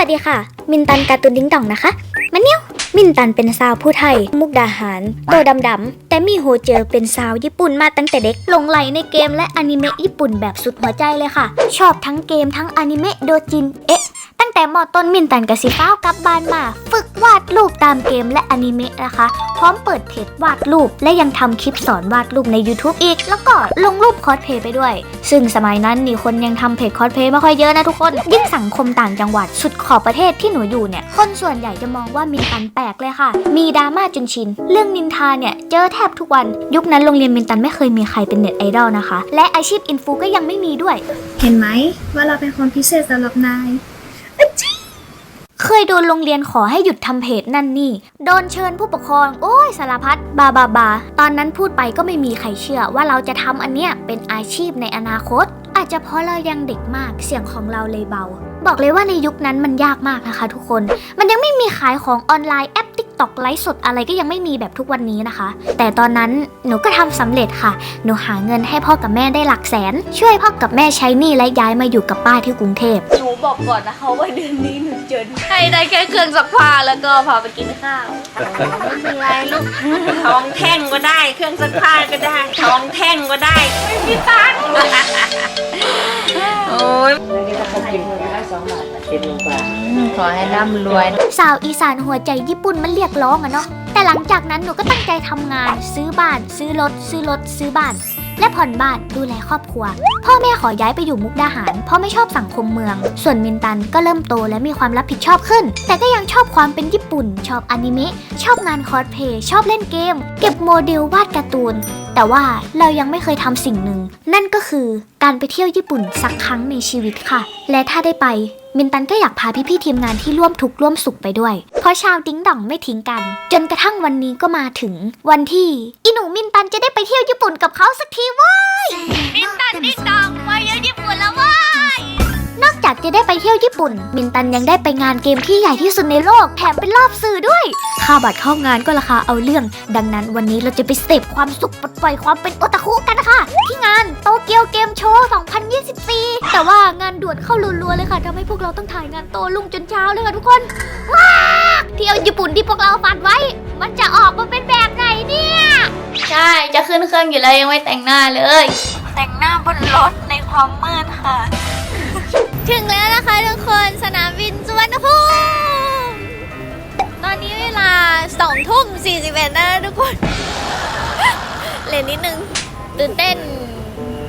วัสดีค่ะ มินตันการ์ตูนดิ้งดองนะคะมาเนี้ยวมินตันเป็นสาวผู้ไทย มุกดาหารโตวดำๆแต่มีโฮเจอเป็นสาวญี่ปุ่นมาตั้งแต่เด็กหลงไหลในเกมและอนิเมะญี่ปุ่นแบบสุดหัวใจเลยค่ะ ชอบทั้งเกมทั้งอนิเมะโดจินเอ๊ะ แต่มอต้นมินตันกับสิฟ้าวกลับบ้านมา ฝึกวาดรูปตามเกมและอนิเมะนะคะ พร้อมเปิดเพจวาดรูป และยังทำคลิปสอนวาดรูปใน YouTube อีก แล้วก็ลงรูปคอสเพลย์ไปด้วย ซึ่งสมัยนั้นนี่คนยังทำเพจคอสเพลย์ไม่ค่อยเยอะนะทุกคน ยิ่งสังคมต่างจังหวัดสุดขอบประเทศที่หนูอยู่เนี่ย คนส่วนใหญ่จะมองว่ามินตันแปลกเลยค่ะ มีดราม่าจนชิน เรื่องนินทาเนี่ยเจอแทบทุกวัน ยุคนั้นโรงเรียนมินตันไม่เคยมีใครเป็นเน็ตไอดอลนะคะ และอาชีพอินฟูก็ยังไม่มีด้วย เห็นไหมว่าเราเป็นคนพิเศษสำหรับนาย เคยโดนโรงเรียนขอให้หยุดทำเพจนั่นนี่ โดนเชิญผู้ปกครอง โอ้ยสารพัดบาบาบา ตอนนั้นพูดไปก็ไม่มีใครเชื่อว่าเราจะทำอันเนี้ยเป็นอาชีพในอนาคต อาจจะเพราะเรายังเด็กมากเสียงของเราเลยเบา บอกเลยว่าในยุคนั้นมันยากมากนะคะทุกคน มันยังไม่มีขายของออนไลน์แอป TikTok ไลฟ์สดอะไรก็ยังไม่มีแบบทุกวันนี้นะคะ แต่ตอนนั้นหนูก็ทำสำเร็จค่ะ หนูหาเงินให้พ่อกับแม่ได้หลักแสน ช่วยพ่อกับแม่ใช้หนี้และย้ายมาอยู่กับป้าที่กรุงเทพ บอกก่อนนะคะว่าเดือนนี้หนูเจอให้ได้แค่เครื่องซักผ้าแล้วก็พาไปกินข้าวไม่เป็นไรลูกท้องแท่งก็ได้ เครื่องซักผ้าก็ได้ท้องแท่งก็ได้ไม่มีตังค์โอ้ยขอให้ร่ำรวย สาวอีสานหัวใจญี่ปุ่นมันเรียกร้องอะเนาะแต่หลังจากนั้นหนูก็ตั้งใจทำงาน ซื้อบ้าน ซื้อรถซื้อรถซื้อบ้าน และผ่อนบ้านดูแลครอบครัว พ่อแม่ขอย้ายไปอยู่มุกดาหาร เพราะไม่ชอบสังคมเมือง ส่วนมินตันก็เริ่มโตและมีความรับผิดชอบขึ้น แต่ก็ยังชอบความเป็นญี่ปุ่น ชอบอนิเมะชอบงานคอสเพย์ชอบเล่นเกม เก็บโมเดลวาดการ์ตูน แต่ว่าเรายังไม่เคยทำสิ่งหนึ่ง นั่นก็คือการไปเที่ยวญี่ปุ่นสักครั้งในชีวิตค่ะ และถ้าได้ไป มินตันก็อยากพาพี่ๆทีมงานที่ร่วมทุกข์ร่วมสุขไปด้วย เพราะชาวดิ้งด่องไม่ทิ้งกัน จนกระทั่งวันนี้ก็มาถึง วันที่อีหนูมินตันจะได้ไปเที่ยวญี่ปุ่นกับเขาสักทีเว้ยมินตันดิ้งดองไปเยวญี่ปุ่นแล้วว้ย จากจะได้ไปเที่ยวญี่ปุ่น มินตันยังได้ไปงานเกมที่ใหญ่ที่สุดในโลก แถมเป็นรอบสื่อด้วย ค่าบัตรเข้างานก็ราคาเอาเรื่อง ดังนั้นวันนี้เราจะไปเตปความสุขปลดปล่อยความเป็นโอตาคุกันนะคะ ที่งานโตเกียวเกมโชว์2024 แต่ว่างานด่วนเข้ารัวๆเลยค่ะทำให้พวกเราต้องถ่ายงานโตลุ่งจนเช้าเลยค่ะทุกคนว้าวเที่ยวญี่ปุ่นที่พวกเราฝันไว้ มันจะออกมาเป็นแบบไหนเนี่ย ใช่ จะขึ้นเครื่องอยู่แล้วยังไม่แต่งหน้าเลย แต่งหน้าบนรถในความมืดค่ะ ถึงแล้วนะคะทุกคนสนามบินสุวรรณภูมิตอนนี้เวลา2ทุ่ม41นะทุกคน เล่นนิดนึง ตื่นเต้น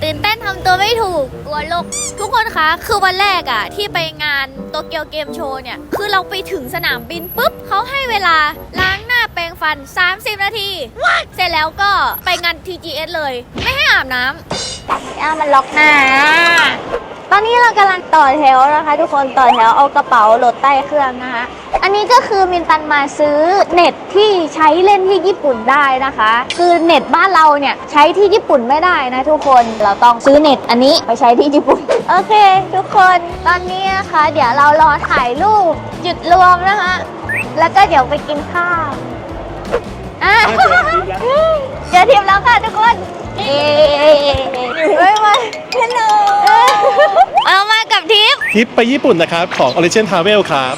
ตื่นเต้นทำตัวไม่ถูกกลัวโลก ทุกคนคะ คือวันแรกอะที่ไปงานโตเกียวเกมโชว์เนี่ย คือเราไปถึงสนามบินปุ๊บเขาให้เวลาล้างหน้าแปรงฟัน 30 นาทีเสร็จแล้วก็ไปงาน TGS เลย ไม่ให้อาบน้ำอ้ามันล็อกหน้า ตอนนี้เรากำลังต่อแถวนะคะ ทุกคนต่อแถวเอากระเป๋าโหลดใต้เครื่องนะคะ อันนี้ก็คือมินตันมาซื้อเน็ตที่ใช้เล่นที่ญี่ปุ่นได้นะคะ คือเน็ตบ้านเราเนี่ยใช้ที่ญี่ปุ่นไม่ได้นะทุกคนเราต้องซื้อเน็ตอันนี้ไปใช้ที่ญี่ปุ่น โอเค ทุกคนตอนนี้นะคะ เดี๋ยวเรารอถ่ายรูปหยุดรวมนะคะ แล้วก็เดี๋ยวไปกินข้าวอะเจอทีมแล้วค่ะทุกคนเย้ไม่ไม่ ฮัลโหลเอามากับทิปทริปไปญี่ปุ่นนะครับ ของ Origin Travel ครับ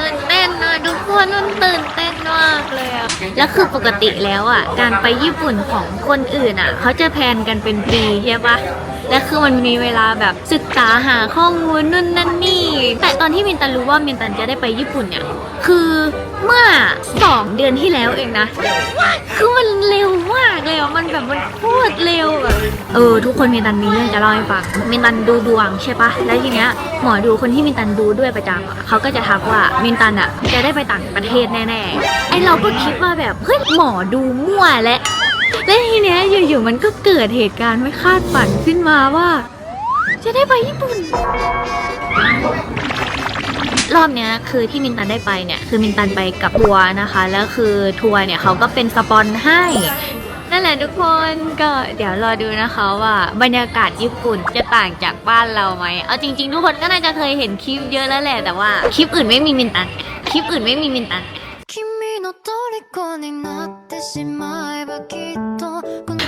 ตื่นเต้นนะทุกคนมันตื่นเต้นมากเลยอะแล้วคือปกติแล้วอะการไปญี่ปุ่นของคนอื่นอะเขาจะแพลนกันเป็นปีใช่ปะ และคือมันมีเวลาแบบศึกษาหาข้อมูลนู่นนั่นนี่ แต่ตอนที่มินตันรู้ว่ามินตันจะได้ไปญี่ปุ่นเนี่ย คือเมื่อสองเดือนที่แล้วเองนะ คือมันเร็วมากเลยอะ มันแบบมันโคตรเร็วแบบเออ ทุกคนมินตันมีเรื่องจะเล่าให้ฟังมินตันดูดวงใช่ปะแล้วทีเนี้ยหมอดูคนที่มินตันดูด้วยประจำอะเขาก็จะทักว่ามินตันอะจะได้ไปต่างประเทศแน่ๆไอเราก็คิดว่าแบบเฮ้ยหมอดูมั่วและ แล้วทีเนี้ยอยู่ๆมันก็เกิดเหตุการณ์ไม่คาดฝันขึ้นมาว่า จะได้ไปญี่ปุ่น รอบเนี้ยคือที่มินตันได้ไปเนี่ย คือมินตันไปกับทัวร์นะคะ แล้วคือทัวร์เนี่ยเขาก็เป็นสปอนให้ นั่นแหละทุกคนก็เดี๋ยวรอดูนะคะว่าบรรยากาศญี่ปุ่นจะต่างจากบ้านเราไหมเอาจริง ๆ ทุกคนก็น่าจะเคยเห็นคลิปเยอะแล้วแหละแต่ว่าคลิปอื่นไม่มีมินตันคลิปอื่นไม่มีมินตัน 虜 虜になってしまえばきっとこの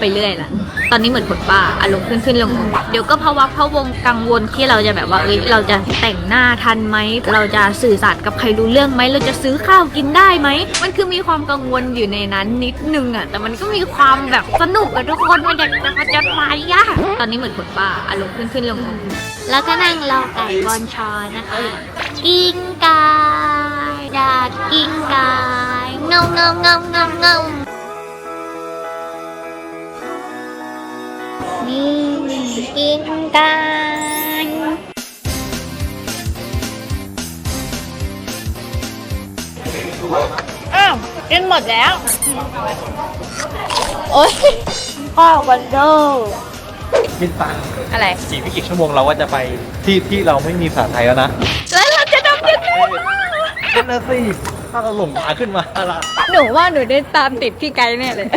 ไปเรื่อยละตอนนี้เหมือนคนบ้าอารมณ์ขึ้นขึ้นลงลงเดี๋ยวก็ภาวะพะวงกังวลที่เราจะแบบว่าเอ้ยเราจะแต่งหน้าทันไหม เราจะสื่อสารกับใครรู้เรื่องไหม เราจะซื้อข้าวกินได้ไหม มันคือมีความกังวลอยู่ในนั้นนิดนึงอะแต่มันก็มีความแบบสนุกอะทุกคนมันจะมันจะไปยากตอนนี้เหมือนคนบ้าอารมณ์ขึ้นขึ้นลงลงแล้วก็นั่งรอไก่บอลชอนะคะ กิ้งกา ยอยากกิ้งกายเงาเงาเงาเงาเงานี่กินกันอ้าวกินหมดแล้ว โอ๊ยพ่อวันโดมินตันอะไรอีกไม่กี่ชั่วโมงเราก็จะไปที่ที่เราไม่มีภาษาไทยแล้วนะ แล้วเราจะทำยังไง นั่นนะสิถ้าเราหลงทางขึ้นมาละหนูว่าหนูได้ตามติดพี่ไกด์แน่เลย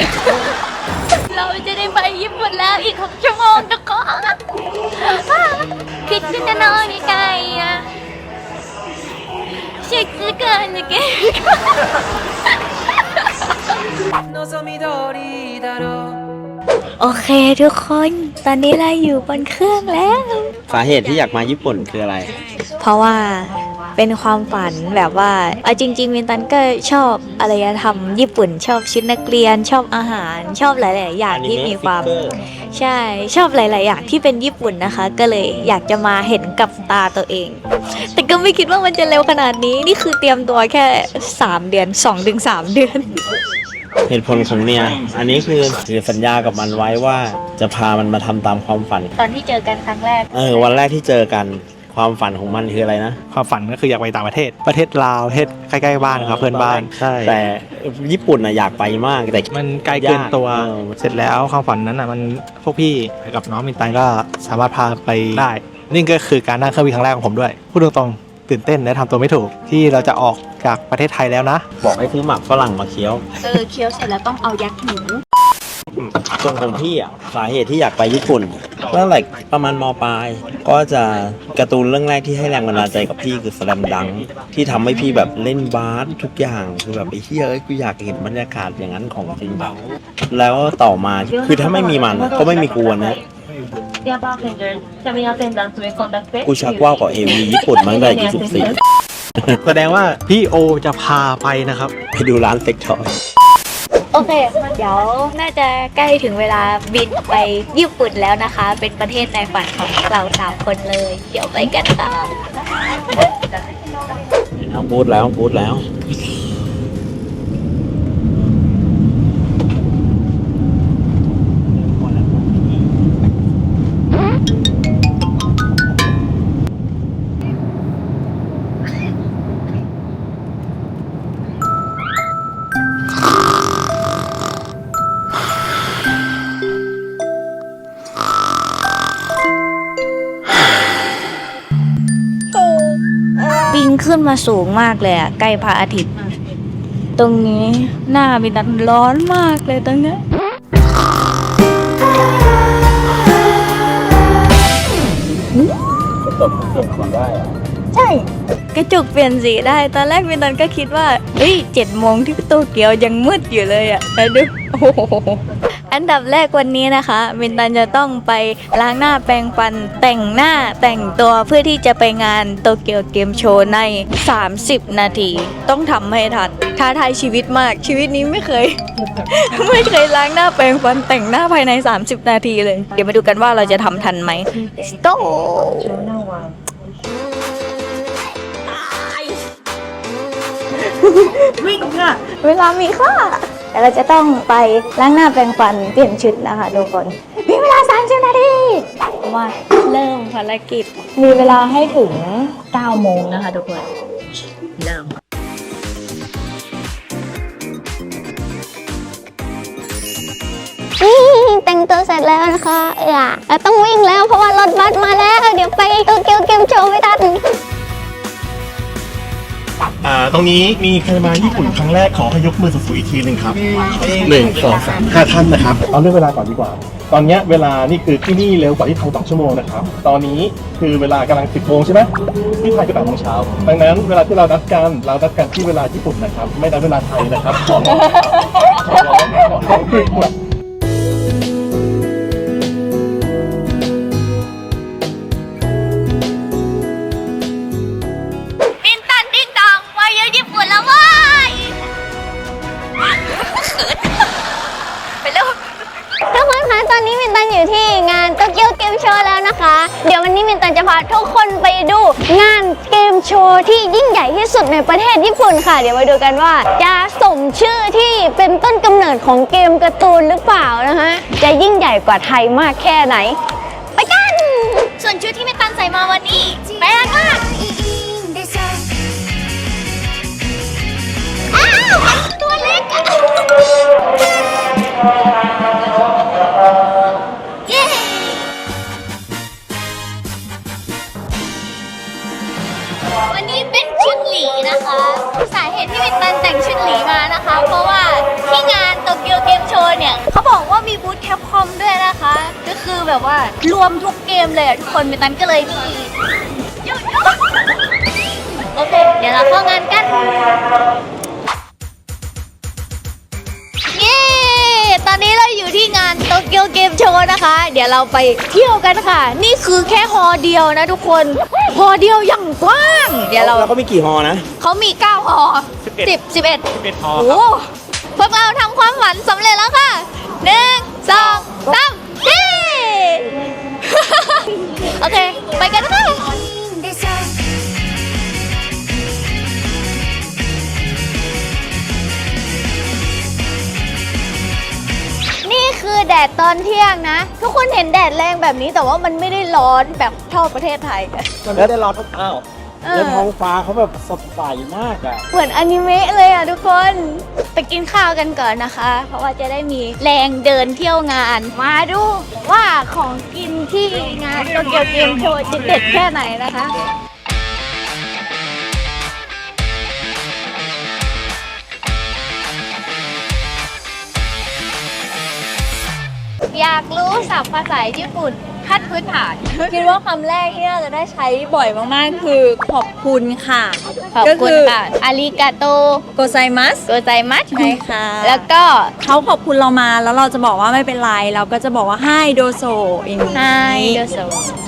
เราจะได้ไปญี่ปุ่นแล้วอีกหกชั่วโมงทุกคนคิดจะนอนยังไงอะชิคจะเกินยังไงโอเคทุกคน ตอนนี้เราอยู่บนเครื่องแล้ว สาเหตุที่อยากมาญี่ปุ่นคืออะไร เพราะว่า เป็นความฝันแบบว่าเอาจริง ๆ มินตันก็ชอบอารยธรรมญี่ปุ่นชอบชุดนักเรียน ชอบอาหารชอบหลาย ๆ อย่างที่มีความ ใช่ชอบหลาย ๆ อย่างที่เป็นญี่ปุ่นนะคะ ก็เลยอยากจะมาเห็นกับตาตัวเอง แต่ก็ไม่คิดว่ามันจะเร็วขนาดนี้นี่คือเตรียมตัวแค่ 3 เดือน2ถึง3เดือน เหตุผลของเนี่ย อันนี้คือคือสัญญากับมันไว้ว่าจะพามันมาทำตามความฝัน ตอนที่เจอกันครั้งแรก เออ วันแรกที่เจอกัน ความฝันของมันคืออะไรนะความฝันก็คืออยากไปต่างประเทศ ประเทศลาวประเทศใกล้ๆบ้านครับเพื่อนบ้านใช่แต่ญี่ปุ่นน่ะอยากไปมากแต่มันไกลเกินตัวเออ เสร็จแล้วความฝันนั้นอะมันพวกพี่กับน้องมินตันก็สามารถพาไปได้นี่ก็คือการนั่งเครื่องบินครั้งแรกของผมด้วยพูดตรงๆตื่นเต้นและทำตัวไม่ถูกที่เราจะออกจากประเทศไทยแล้วนะ บอกให้ซื้อหมักฝรั่งมาเคี้ยว เออเคี้ยวเสร็จแล้วต้องเอายัดหู ส่วนของพี่อะสาเหตุที่อยากไปญี่ปุ่นตั้งแต่ประมาณมปลาย ก็จะการ์ตูนเรื่องแรกที่ให้แรงบันดาลใจกับพี่คือสแลมดังที่ทำให้พี่แบบเล่นบาสทุกอย่างคือแบบไอ้เหี้ยเอ้ยกูอยากเห็นบรรยากาศอย่างนั้นของจริงแล้วต่อมาคือถ้าไม่มีมันก็ไม่มีกูวันนะกูชักว่าวกับเอวีญี่ปุ่นมาตั้งแต่อายุ14แสดงว่าพี่โอจะพาไปนะครับ ไปดูร้านเซ็กทอย โอเค เดี๋ยวน่าจะใกล้ถึงเวลาบินไปญี่ปุ่นแล้วนะคะ เป็นประเทศในฝันของเราสามคนเลย เดี๋ยวไปกันค่ะ เอาพูดแล้วพูดแล้ว มาสูงมากเลยอะใกล้พระอาทิตย์ ตรงนี้หน้าบินตันร้อนมากเลยตรงเนี้ยใช่ กระจกเปลี่ยนสีได้ ตอนแรกบินตันก็คิดว่า เฮ้ยเจ็ดโมงที่โตเกียวยังมืดอยู่เลยอะแล้วดู โอ้โห อันดับแรกวันนี้นะคะบินตันจะต้องไปล้างหน้าแปรงฟันแต่งหน้าแต่งตัวเพื่อที่จะไปงานโตเกียวเกมโชว์ใน 30 นาที ต้องทำให้ทันท้าทายชีวิตมากชีวิตนี้ไม่เคย ไม่เคยล้างหน้าแปรงฟันแต่งหน้าภายใน 30 นาทีเลย เดี๋ยวมาดูกันว่าเราจะทำทันไหม Let's go วิ่งค่ะเวลามีค่า แต่เราจะต้องไปล้างหน้าแปรงฟันเปลี่ยนชุดนะคะทุกคนมีเวลา30นาทีมาเริ่มภารกิจ มีเวลาให้ถึง9โมงนะคะทุกคนเริ่มนี่แต่งตัวเสร็จแล้วนะคะอย่าเราต้องวิ่งแล้วเพราะว่ารถบัสมาแล้ว เดี๋ยวไปโตเกียวเกมโชว์ไม่ทัน อ่าตรงนี้มีใครมาญี่ปุ่นครั้งแรกขอให้ยกมือสูงๆอีกทีหนึ่งครับหนึ่งสองสามห้าท่านนะครับเอาเรื่องเวลาก่อนดีกว่า ตอนเนี้ยเวลานี่คือที่นี่เร็วกว่าที่ไทยสองชั่วโมงนะครับ ตอนนี้คือเวลากำลัง10โมงใช่ไหมที่ไทยคือ8โมงเช้าดังนั้นเวลาที่เรานัดกันเรานัดกันที่เวลาญี่ปุ่นนะครับ ไม่นัดเวลาไทยนะครับขอร้องขอร้องขอร้องาทุกคนไปดูงานเกมโชว์ที่ยิ่งใหญ่ที่สุดในประเทศญี่ปุ่นค่ะ เดี๋ยวมาดูกันว่า จะสมชื่อที่เป็นต้นกำเนิดของเกมการ์ตูนหรือเปล่านะคะ จะยิ่งใหญ่กว่าไทยมากแค่ไหนไปกัน คนมินตันก็เลยนี่หยุดโอเค เดี๋ยวเราเข้างานกัน เย้ ตอนนี้เราอยู่ที่งานโตเกียวเกมโชว์นะคะ เดี๋ยวเราไปเที่ยวกันค่ะ นี่คือแค่ฮอเดียวนะทุกคน ฮอเดียวอย่างกว้าง เดี๋ยวเราแล้วเขามีกี่ฮอนะ เขามี 9 ฮอ10 11 11ฮอโอ้โหพวกเราทำความฝันสำเร็จแล้วค่ะหนึ่งสองสาม ตอนเที่ยงนะ ทุกคนเห็นแดดแรงแบบนี้แต่ว่ามันไม่ได้ร้อนแบบเท่าประเทศไทยกันมันไม่ได้รอทุกอ้าวเออ แล้วท้องฟ้าเขาแบบสดใสมากอะเหมือนอนิเมะเลยอะทุกคน ไปกินข้าวกันก่อนนะคะ เพราะว่าจะได้มีแรงเดินเที่ยวงาน มาดูว่าของกินที่งานโตเกียวเกมโชว์จะเด็ดแค่ไหนนะคะากรู้ศัพท์ภาษาญี่ปุ่นขั้นพื้นฐาน คิดว่าคำแรกที่น่าจะได้ใช้บ่อยมากๆ คือขอบคุณค่ะขอบก็คุณคือค่ะอาริกาโตโกไซมัสโกไซมัสใช่ค่ะแล้วก็เขาขอบคุณเรามาแล้วเราจะบอกว่าไม่เป็นไร เราก็จะบอกว่าให้โดโซอย่างนี้ไฮโดโซ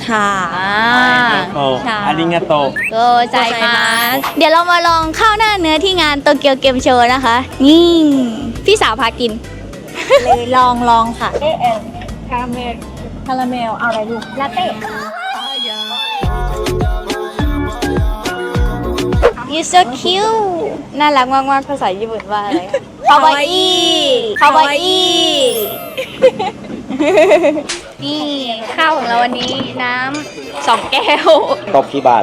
ค่ะอ่าโอ้ค่ะอาริงาโตโกไซมัโกไซมัสสเดี๋ยวเรามาลองข้าวหน้าเนื้อที่งานโตเกียวเกมโชว์นะคะ นี่ พี่สาวพากิน เลยลองลองค่ะเอเอ คาราเมลคาราเมลเอาอะไรลูกลาเต้ You so cute น่ารักมากๆภาษาญี่ปุ่นว่าอะไรคาวาอิคาวาอิ นี่ข้าวของเราวันนี้น้ำสองแก้วตบกี่บาท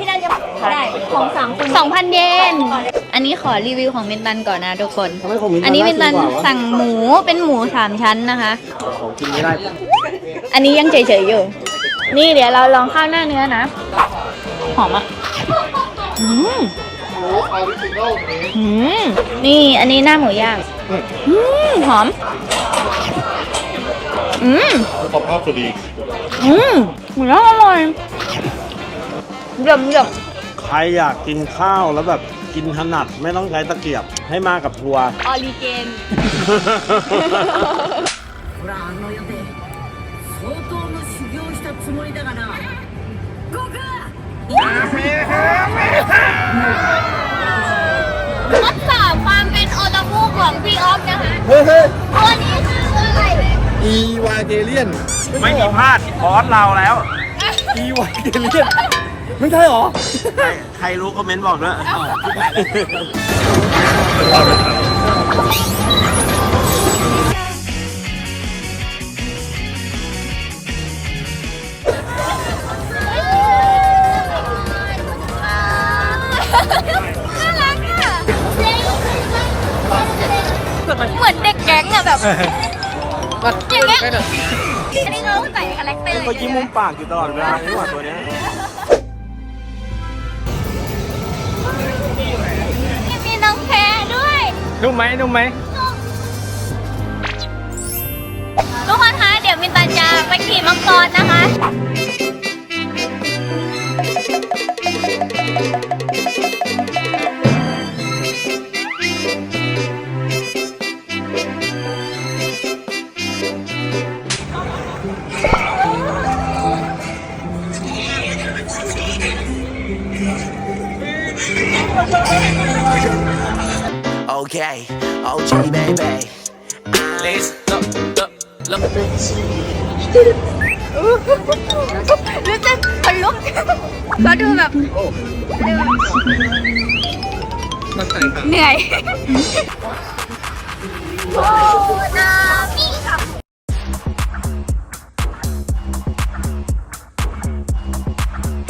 ได้ของสามคนสองพันเยน อันนี้ขอรีวิวของเมนตันก่อนนะทุกคน ทำไมของมินตันอันนี้เมนตันน่ากินกว่าวะ สั่งหมูเป็นหมูสามชั้นนะคะ ของกินไม่ได้ อันนี้ยังเฉยๆอยู่ นี่เดี๋ยวเราลองข้าวหน้าเนื้อนะ หอมอะอืมอืมนี่อันนี้หน้าหมูย่างอืมหอม อืมขอบภาพสวัสดีอืมหมูย่างอร่อยเยี่ยมเยี่ยมใครอยากกินข้าวแล้วแบบกินถนัดไม่ต้องใช้ตะเกียบให้มากับทัวร์ ออริเกนทดสอบความเป็นโอตาคุของพี่ออฟนะคะเฮ้ยเฮ้ยตัวนี้คืออะไร อีวาเกเลียนไม่มีพลาดคอร์สเราแล้ว อีวาเกเลียนไม่ใช่หรอ ใครใครรู้คอมเมนต์บอกด้วยน่ารักอะเหมือนเด็กแก๊งอะแบบ อย่างเงี้ยอันนี้เขาใส่คาแรคเตอร์เขายิ้มมุมปากอยู่ตลอดเวลานี่หว่าตัวเนี้ยมีน้องแพ้ด้วยนุ่มไหมนุ่มไหมทุกคนคะเดี๋ยวมินตันจะไปขี่มังกรนะคะ Okay, OG baby. Let's look, look, look. รู้สึกขนลุกเขาดูแบบเหนื่อย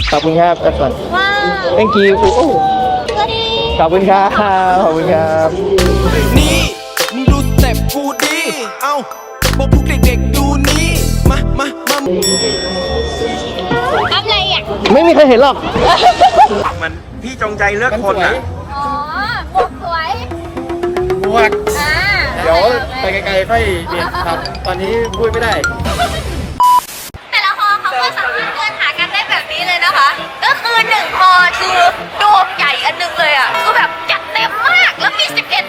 ขอบคุณครับแอปสัน ว้าว thank you ขอบคุณครับขอบคุณครับนี่มึงดูสเต็ปกูดีเอ้าบอกพวกเด็กๆดูนี่มามามาทำอะไรอะ ไม่มีใครเห็นหรอก มันพี่จงใจเลือกคนอะ อ๋อหมวกสวยบวกอ่าเดี๋ยวไปไกลๆค่อยเรียนครับ ตอนนี้พูดไม่ได้ แต่ละฮอเขาก็สามารถเดินหากันได้แบบนี้เลยนะคะ ก็คือหนึ่งฮอคือโดมใหญ่อันหนึงเลยอะ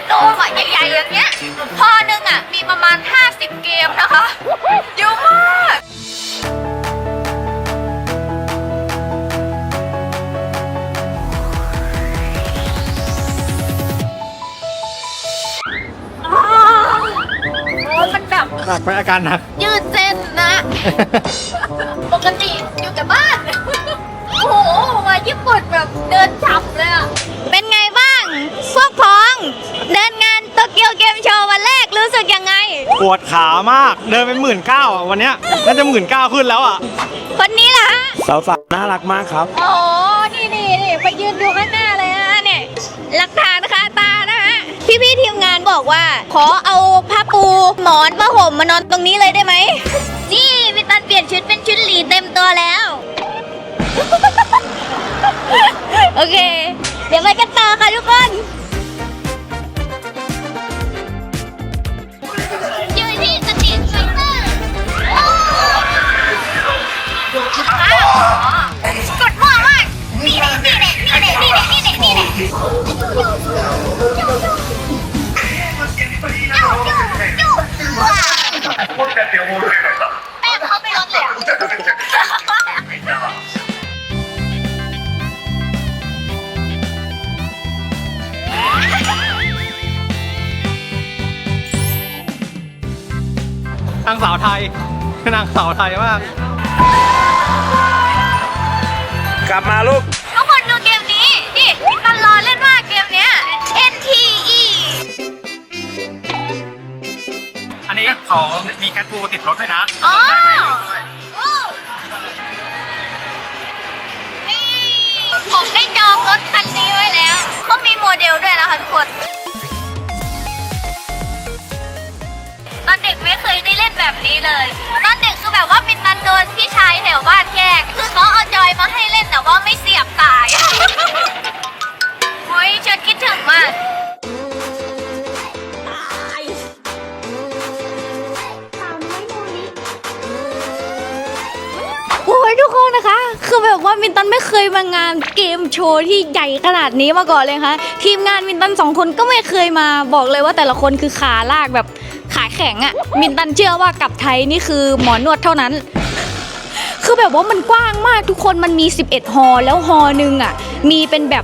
โดมอะใหญ่ๆอย่างเงี้ยฮอหนึ่งอะมีประมาณ 50 เกมนะคะเยอะมากโอ้ยมันแบบหนักไหมอาการหนัก ยืดเส้นนะ ปกติอยู่แต่บ้าน โอ้โหมาญี่ปุ่นแบบเดินจับเลยอะเป็นไงบ้างพวกพ้อง เดินงานโตเกียวเกมโชว์วันแรกรู้สึกยังไง ปวดขามากเดินไปหมื่นเก้าอะวันเนี้ยน่าจะหมื่นเก้าขึ้นแล้วอะคนนี้ล่ะฮะสาวๆน่ารักมากครับโอ้นี่นี่นี่ไปยืนอยู่ข้างหน้าเลยฮะเนี่ยหลักฐานคาตานะฮะพี่พี่ๆทีมงานบอกว่า ขอเอาผ้าปูหมอนผ้าห่มมานอนตรงนี้เลยได้ไหมนี่พี่ตันเปลี่ยนชุดเป็นชุดหลีเต็มตัวแล้วโอ เดี๋ยวไปกันต่อค่ะทุกคนอยู่ที่สตรีทไฟเตอร์กดมั่วมากนี่แหละนี่แหละนี่แหละนี่แหละนี่แหละนี่แหละแนางสาวไทยนางสาวไทยมาก กลับมาลูก ทุกคนดูเกมนี้นี่พี่ตันรอเล่นมากเกมเนี้ย NTE อันนี้เขามีแคทบูติดรถด้วยนะอ๋อโอ้นี่ผมได้จองรถคันนี้ไว้แล้วเขามีโมเดลด้วยนะคะทุกคน ตอนเด็กไม่เคยได้เล่นแบบนี้เลย ตอนเด็กคือแบบว่าเป็นตันโดนพี่ชายแถวบ้านแกล้งคือเขาเอาจอยมาให้เล่นแต่ว่าไม่เสียบตาย โอ้ยชวนคิดถึงมาก โอ้ยทุกคนนะคะ คือแบบว่ามินตันไม่เคยมางานเกมโชว์ที่ใหญ่ขนาดนี้มาก่อนเลยค่ะทีมงานมินตันสองคนก็ไม่เคยมาบอกเลยว่าแต่ละคนคือขาลากแบบ ขาแข็งอะ่ะ มินตันเชื่อว่ากับไทยนี่คือหมอนวดเท่านั้น คือแบบว่ามันกว้างมากทุกคนมันมี 11 ฮอแล้วฮอหนึ่งอะ มีเป็นแบบ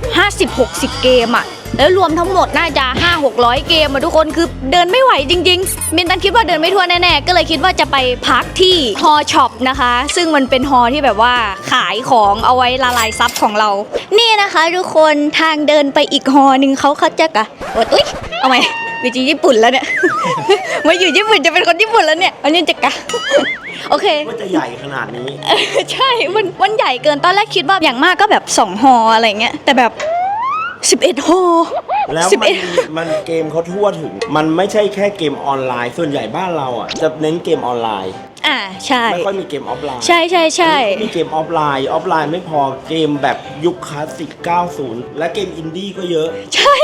50-60 เกมอะ แล้วรวมทั้งหมดน่าจะ 5-600 เกมอะทุกคนคือเดินไม่ไหวจริงๆมินตันคิดว่าเดินไม่ทั่วแน่ๆ ก็เลยคิดว่าจะไปพักที่ฮอช็อปนะคะ ซึ่งมันเป็นฮอที่แบบว่าขายของเอาไว้ละลายซับของเรา นี่นะคะ ทุกคนทางเดินไปอีกฮอหนึ่งเขาเขาจะกะโอ๊ยอุ๊ยเอาไหม ไปจีญี่ปุ่นแล้วเนี่ย มาอยู่ญี่ปุ่นจะเป็นคนญี่ปุ่นแล้วเนี่ยอันนี้จะกะ โอเค ว่าจะใหญ่ขนาดนี้ เออใช่ มันมันใหญ่เกิน ตอนแรกคิดว่าอย่างมากก็แบบ2ฮออะไรเงี้ย แต่แบบ11ฮอแล้วมันมันเกมเขาทั่วถึง มันไม่ใช่แค่เกมออนไลน์ ส่วนใหญ่บ้านเราอะจะเน้นเกมออนไลน์ อ่าใช่ ไม่ค่อยมีเกมออฟไลน์ใช่ใช่ใช่มีเกมออฟไลน์ออฟไลน์ไม่พอเกมแบบยุคคลาสสิก 90 และเกมอินดี้ก็เยอะใช่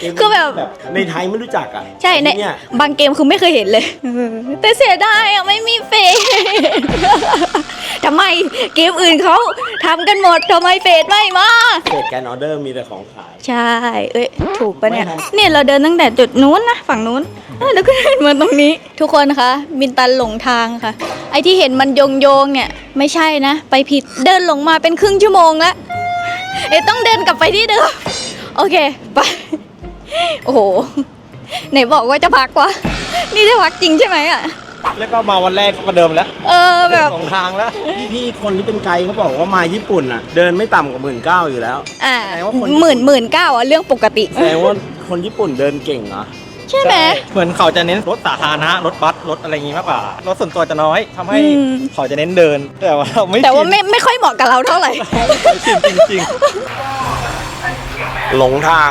เกมคือแบบในไทยไม่รู้จักอะใช่ในที่เนี่ยบางเกมคือไม่เคยเห็นเลย แต่เสียดายอะไม่มีเฟส ทำไมเกมอื่นเขาทำกันหมดทำไมเฟสไม่มาเฟสแกนออเดอร์มีแต่ของขาย ใช่ เอ้ย ถูกปะเนี่ย ไม่ทันเนี่ยเราเดินตั้งแต่จุดนู้นนะ ฝั่งนู้นเอ้ยแล้วก็เดินมาตรงนี้ ทุกคนคะ มินตันหลงทางค่ะ ไอที่เห็นมันโยงโยงๆเนี่ย ไม่ใช่นะ ไปผิด เดินหลงมาเป็นครึ่งชั่วโมงแล้ว เอ้ยต้องเดินกลับไปที่เดิม โอเค ไป โอ้โห ไหนบอกว่าจะพักวะ นี่จะพักจริงใช่ไหมอะ แล้วก็มาวันแรกก็ประเดิมแล้วเออแบบ สองทางแล้วพี่ๆคนที่เป็นไกด์เขาบอกว่ามาญี่ปุ่นอะ เดินไม่ต่ำกว่าหมื่นเก้าอยู่แล้ว อ่าแสดงว่าคน หมื่นหมื่นเก้าอะเรื่องปกติ แสดงว่าคนญี่ปุ่นเดินเก่งเหรอ ใช่ไหม เหมือนเขาจะเน้นรถสาธารณะรถบัสรถอะไรอย่างงี้มากกว่ารถส่วนตัวจะน้อยทำให้อืม เขาจะเน้นเดิน แต่ว่าเราไม่แต่ว่าชินไม่ไม่ค่อยเหมาะกับเราเท่าไหร่ ชินจริงหลงทาง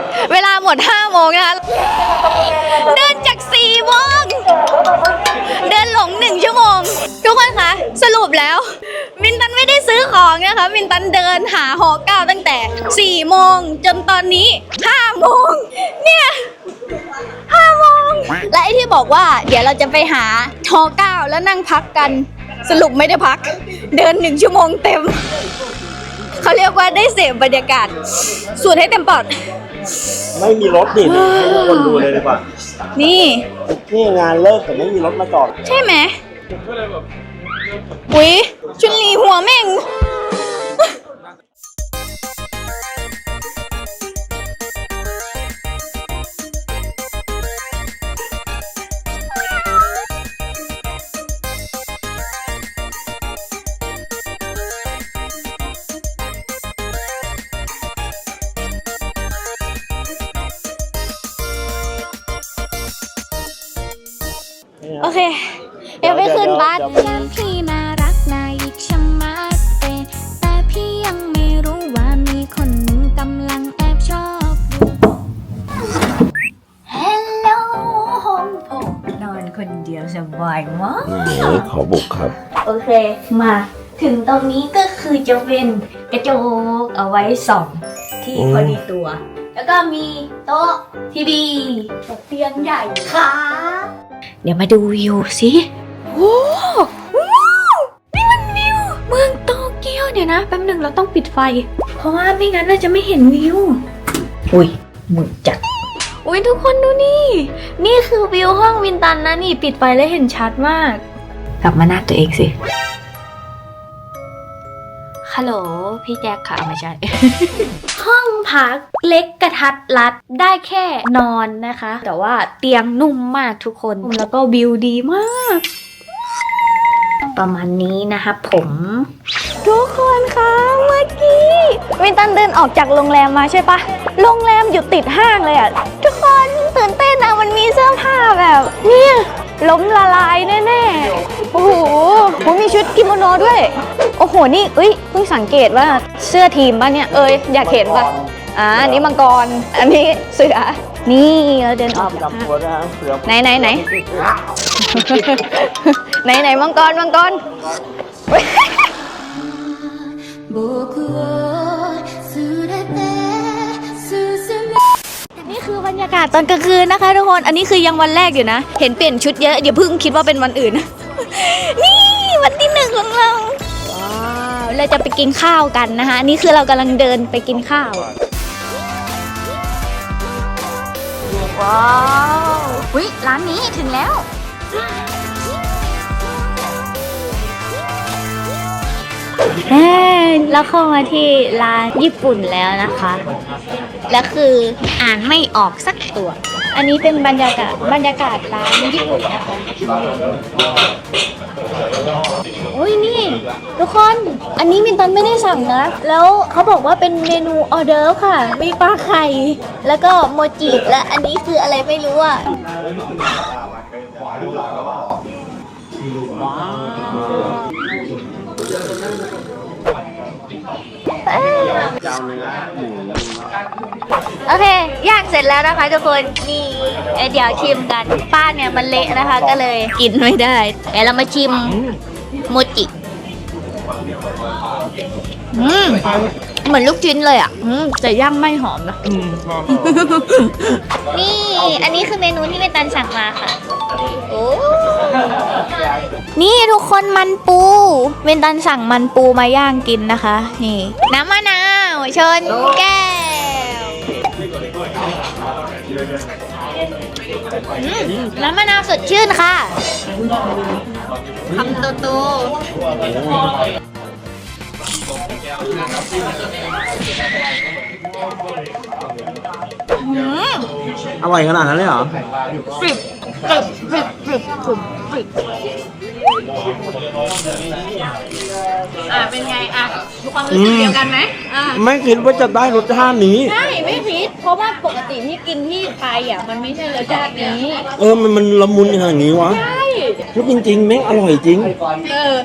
เวลาหมด5โมงนะคะ เดินจาก4โมงเดินหลง1ชั่วโมง ทุกคนคะ สรุปแล้ว มินตันไม่ได้ซื้อของนะคะ มินตันเดินหาหอเก้าตั้งแต่4โมงจนตอนนี้5โมงเนี่ยห้าโมงและไอที่บอกว่า เดี๋ยวเราจะไปหาทอเก้าแล้วนั่งพักกัน สรุปไม่ได้พัก เดินหนึ่งชั่วโมงเต็ม เขาเรียกว่าได้เสพบรรยากาศสูดให้เต็มปอด ไม่มีรถดิให้ทุกคนดูเลยดีกว่านี่ นี่งานเลิกแต่ไม่มีรถมาจอด ใช่ไหมอุ๊ยชุนลีหัวแม่ง บายมากขอบุกครับ โอเค มาถึงตรงนี้ก็คือจะเป็นกระจกเอาไว้ส่องที่อืมพอดีตัว แล้วก็มีโต๊ะทีวีเตียงใหญ่ค่ะ เดี๋ยวมาดูวิวสิโอ้โหนี่มันวิวเมืองโตเกียวเดี๋ยวนะแป๊บหนึ่งเราต้องปิดไฟ เพราะว่าไม่งั้นเราจะไม่เห็นวิว อุ้ยมืดจัด อุ้ยทุกคนดูนี่ นี่คือวิวห้องวินตันนะนี่ปิดไฟแล้วเห็นชัดมาก กลับมาหน้าตัวเองสิ ฮัลโหล พี่แจ็คค่ะไม่ใช่ ห้องพักเล็กกระทัดรัดได้แค่นอนนะคะ แต่ว่าเตียงนุ่มมากทุกคน แล้วก็วิวดีมาก ประมาณนี้นะคะผม ทุกคนคะเมื่อกี้ วินตันเดินออกจากโรงแรมมาใช่ปะโรงแรมอยู่ติดห้างเลยอะทุกคนตื่นเต้นอะมันมีเสื้อผ้าแบบ เนี่ยล้มละลายแน่ๆ โอ้โหโหมีชุดกิโมโนด้วย โอ้โห นี่เอ้ยเพิ่งสังเกตว่าเสื้อทีมป่ะเนี่ย เอ้ยอยากเห็นป่ะ อ่าอันนี้มังกร อันนี้เสือ นี่เราเดินออกจากห้าง ไหนไหนไหน ไหนไหนมังกรมังกร僕を ยากาศตอนกลางคืนนะคะทุกคน อันนี้คือยังวันแรกอยู่นะ เห็นเปลี่ยนชุดเยอะ เดี๋ยวเพิ่งคิดว่าเป็นวันอื่น นี่วันที่หนึ่งของเรา ว้าวเราจะไปกินข้าวกันนะคะอันนี่คือเรากำลังเดินไปกินข้าว ว้าววิร้านนี้ถึงแล้ว แล้วเข้ามาที่ร้านญี่ปุ่นแล้วนะคะ แล้วคืออ่านไม่ออกสักตัว อันนี้เป็นบรรยากาศบรรยากาศร้านญี่ปุ่นนะคะโอ้ยนี่ ทุกคน อันนี้มินตันไม่ได้สั่งนะ แล้วเขาบอกว่าเป็นเมนูออเดอร์ฟค่ะ มีปลาไข่ แล้วก็โมจิและอันนี้คืออะไรไม่รู้อะว้าว โอเคย่างเสร็จแล้วนะคะทุกคนนี่เอ้ยเดี๋ยวชิมกันป้าเนี่ยมันเละนะคะ ก็เลยกินไม่ได้เดี๋ยวเรามาชิมโมจิ อืมเหมือนลูกชิ้นเลยอะอืมแต่ย่างไม่หอมนะนี่อันนี้คือเมนูที่เมตันสั่งมาค่ะโอ้นี่ทุกคนมันปู เวนตันสั่งมันปูมาย่างกินนะคะ นี่ น้ำมะนาวชนแก้วอืมน้ำมะนาวสดชื่นค่ะคำโตโต อร่อยขนาดนั้นเลยเหรอ สิบสิบสิบสิบสิบสิบอะเป็นไงอะทุกความรู้สึกเดียวกันไหมอะไม่คิดว่าจะได้รสชาตินี้ ใช่ไม่ผิดเพราะว่าปกติที่กินที่ไทยอะมันไม่ใช่รสชาตินี้เออมันมันละมุนขนาดนี้วะใช่พูดจริงๆแม่งอร่อยจริง เออ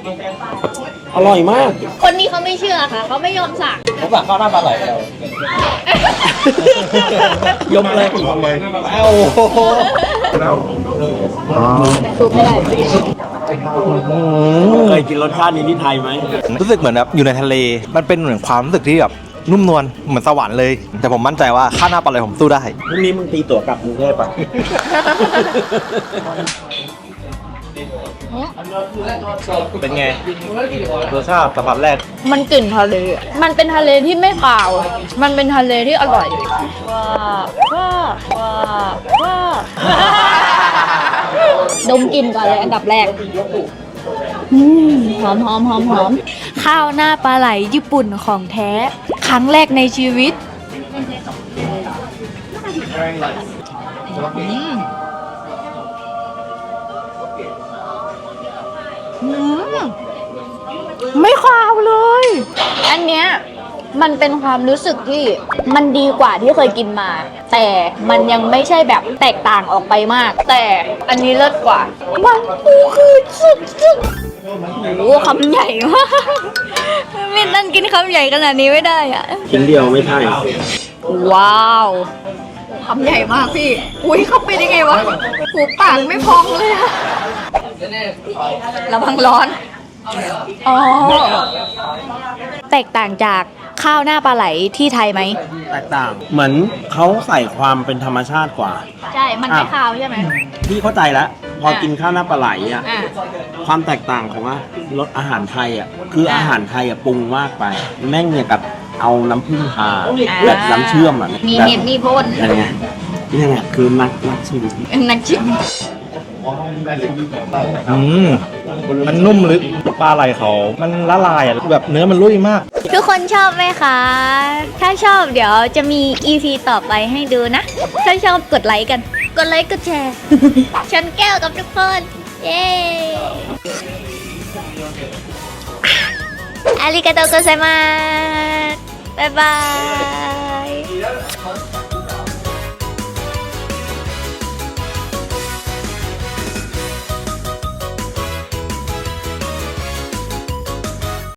อร่อยมากคนนี้เขาไม่เชื่อค่ะ เขาไม่ยอมสั่งเขาสั่งข้าวหน้าปลาไหลแล้วยกเลยโอ้โหเคยกินรสชาตินี้ที่ไทยไหมรู้สึกเหมือนแบบอยู่ในทะเล มันเป็นเหมือนความรู้สึกที่แบบนุ่มนวลเหมือนสวรรค์เลย แต่ผมมั่นใจว่าค่าหน้าปลาไหลผมสู้ได้ พรุ่งนี้มึงตีตั๋วกลับกรุงเทพปะ เป็นไงรสชาติสัมผัสแรก มันกลิ่นทะเลอะมันเป็นทะเลที่ไม่คาว มันเป็นทะเลที่อร่อย ว้าว้าว้าว้าดมกลิ่นก่อนเลยอันดับแรกอืมหอมหอมหอมหอมข้าวหน้าปลาไหลญี่ปุ่นของแท้ ครั้งแรกในชีวิต อืม ไม่คาวเลย อันเนี้ยมันเป็นความรู้สึกที่มันดีกว่าที่เคยกินมา แต่มันยังไม่ใช่แบบแตกต่างออกไปมาก แต่อันนี้เลิศกว่า มันปูคือสุดสุดโอ้โหคำใหญ่มากไม่นั่นกินคำใหญ่ขนาดนี้ไม่ได้อะชิ้นเดียวไม่ใช่ว้าวคำใหญ่มากพี่ อุ้ยเข้าไปได้ไงวะหูปากไม่พองเลยอะระวังร้อน อ๋อ แตกต่างจากข้าวหน้าปลาไหลที่ไทยไหม แตกต่าง เหมือนเขาใส่ความเป็นธรรมชาติกว่า ใช่ มันไม่ข้าวใช่ไหม พี่เข้าใจแล้วพอกินข้าวหน้าปลาไหลอะ อะ ความแตกต่างของว่ารสอาหารไทยอะ คืออาหารไทยอะปรุงมากไป แม่งเนี่ยกับเอาน้ำผึ้งทาแบบน้ำเชื่อมอะมีแบบเห็ดมีพ่นอะไรเงี้ยนี่แหละคือนักนักชิมนักชิม อืมมันนุ่มลึกปลาไหลเขา มันละลายอะแบบเนื้อมันรุ่ยมาก ทุกคนชอบไหมคะ ถ้าชอบเดี๋ยวจะมี EP ต่อไปให้ดูนะ ถ้าชอบกดไลค์กัน กดไลค์กดแชร์ชนแก้วกับทุกคน เย้อาริกาโตโกไซมาสบ๊ายบาย